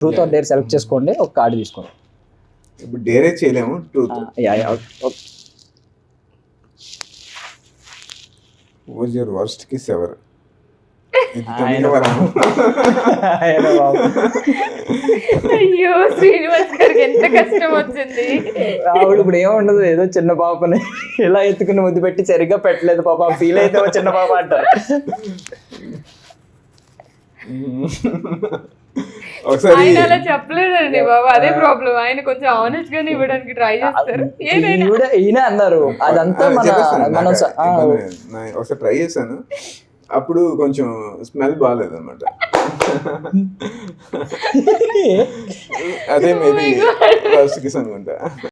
Truth or dare select చేసుకోండి ఒక card తీసుకోండి. ఇప్పుడు డేరే చేయలేము truth yeah yeah okay was your worst kiss ever ఆయన ఆయన బాబు. అయ్యో శ్రీనివాస్ గారికి ఎంత కష్టం వచ్చింది. ఆవిడ ఇప్పుడు ఏముండదు ఏదో చిన్న పాపని ఇలా ఎత్తుకుని ముద్దు పెట్టి సరిగ్గా పెట్టలేదు పాప ఫీల్ అయితే చిన్న పాప అంటారు. ఒకసారి ఆయన అలా చెప్పలేదండి బాబు. అదే ప్రాబ్లం ఆయన కొంచెం ఆనెస్ట్ గానే ఇవ్వడానికి ట్రై చేస్తారు. ఈయన అన్నారు. అదంతా ఆ, మన ఒకసారి ట్రై చేశాను. అప్పుడు కొంచెం స్మెల్ బాగాలేదు అనమాట అదే Oh మేబీ వర్స్ట్ కిస్ అనుకుంటా